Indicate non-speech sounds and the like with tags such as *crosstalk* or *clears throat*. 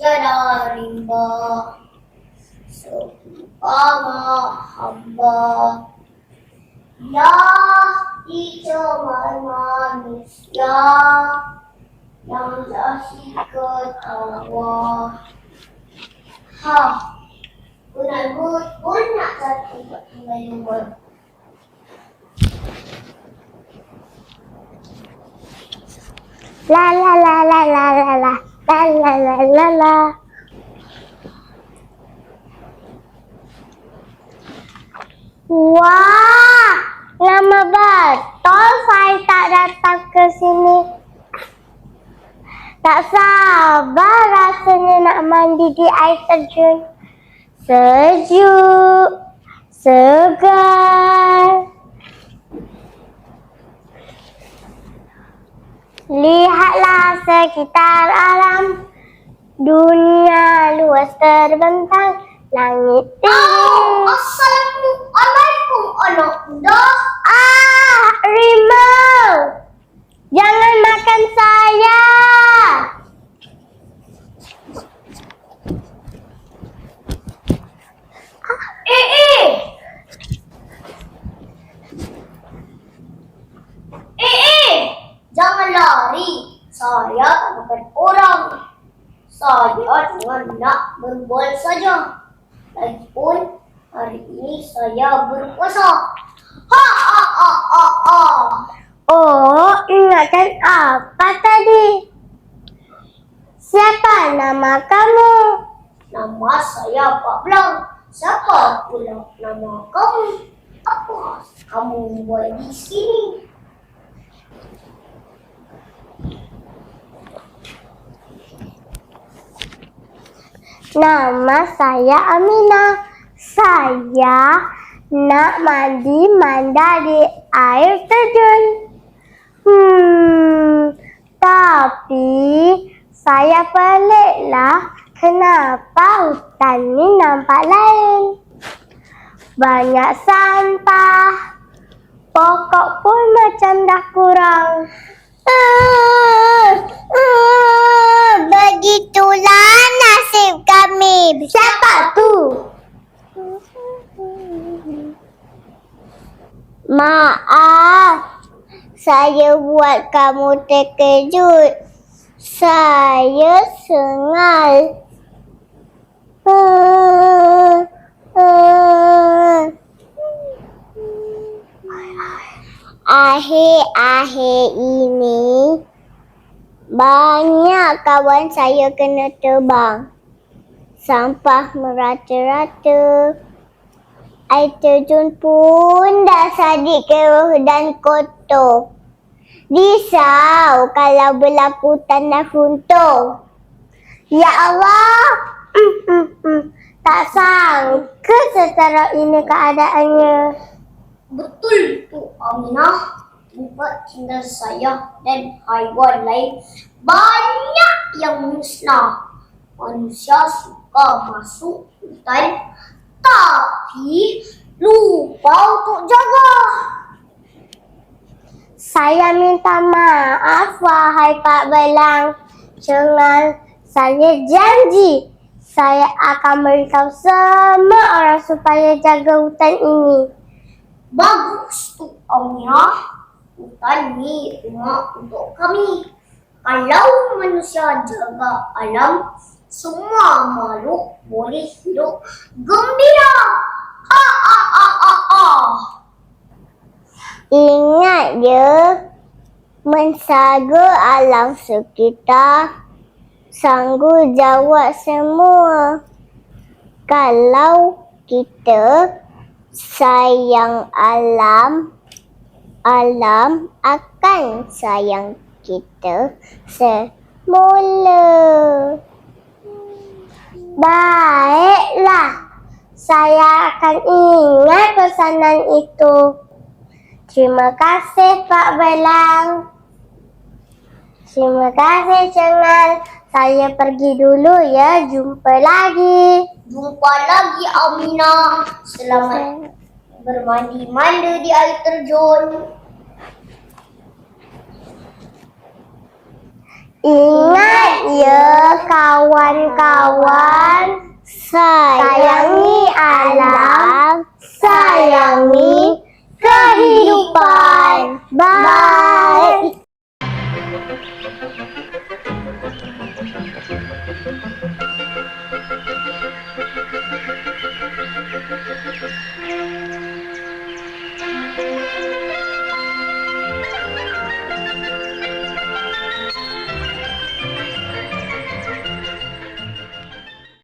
Yadarimba Subhama gió đi cho mọi mòn gió dòng gió khi cơ tàu bò hò bữa nay vui bốn nhạc ra thì mọi người mừng la la la la la la la la la la la la Wow! Lama betul saya tak datang ke sini. Tak sabar rasanya nak mandi di air terjun. Sejuk, segar. Lihatlah sekitar alam Dunia luas terbentang Langit Oh, tinggi Assalamualaikum anak muda Saya cuma nak berbual saja. Lagipun, hari ini saya berpuasa. Ha, ha, ha, ha, ha. Oh, ingatkan apa tadi? Siapa nama kamu? Nama saya Pak Blang. Siapa pula nama kamu? Apa kamu buat di sini? Nama saya Amina. Saya nak mandi manda di air terjun. Hmm, tapi saya peliklah kenapa hutan ni nampak lain. Banyak sampah. Pokok pun macam dah kurang. Uh, kami. Siapa tu? Maaf, saya buat kamu terkejut. Saya sengal. Akhir-akhir ini banyak kawan saya kena terbang. Sampah merata-rata. Air terjun pun dah sadik keruh dan kotor. Risau kalau berlaku tanah runtuh. Ya Allah, *clears throat* tak sangka setara ini keadaannya. Betul tu Aminah. Tempat tinggal saya dan haiwan lain banyak yang musnah. Manusia suka masuk hutan tapi lupa untuk jaga. Saya minta maaf wahai Pak Belang. Jangan saya janji saya akan beritahu semua orang supaya jaga hutan ini. Bagus tu Aminah. Hutan ni rumah untuk kami. Kalau manusia jaga alam, semua makhluk boleh hidup gembira. Ha ha ha ha ha. Ingat ya, mensaga alam sekitar, sanggup jawab semua. Kalau kita sayang alam, alam akan sayang kita semula. Baiklah, saya akan ingat pesanan itu. Terima kasih Pak Belang. Terima kasih Cengal. Saya pergi dulu ya. Jumpa lagi. Jumpa lagi Amina. Selamat bermandi-mandi di air terjun. Ingat ya Sayangi alam, sayangi kehidupan. Bye.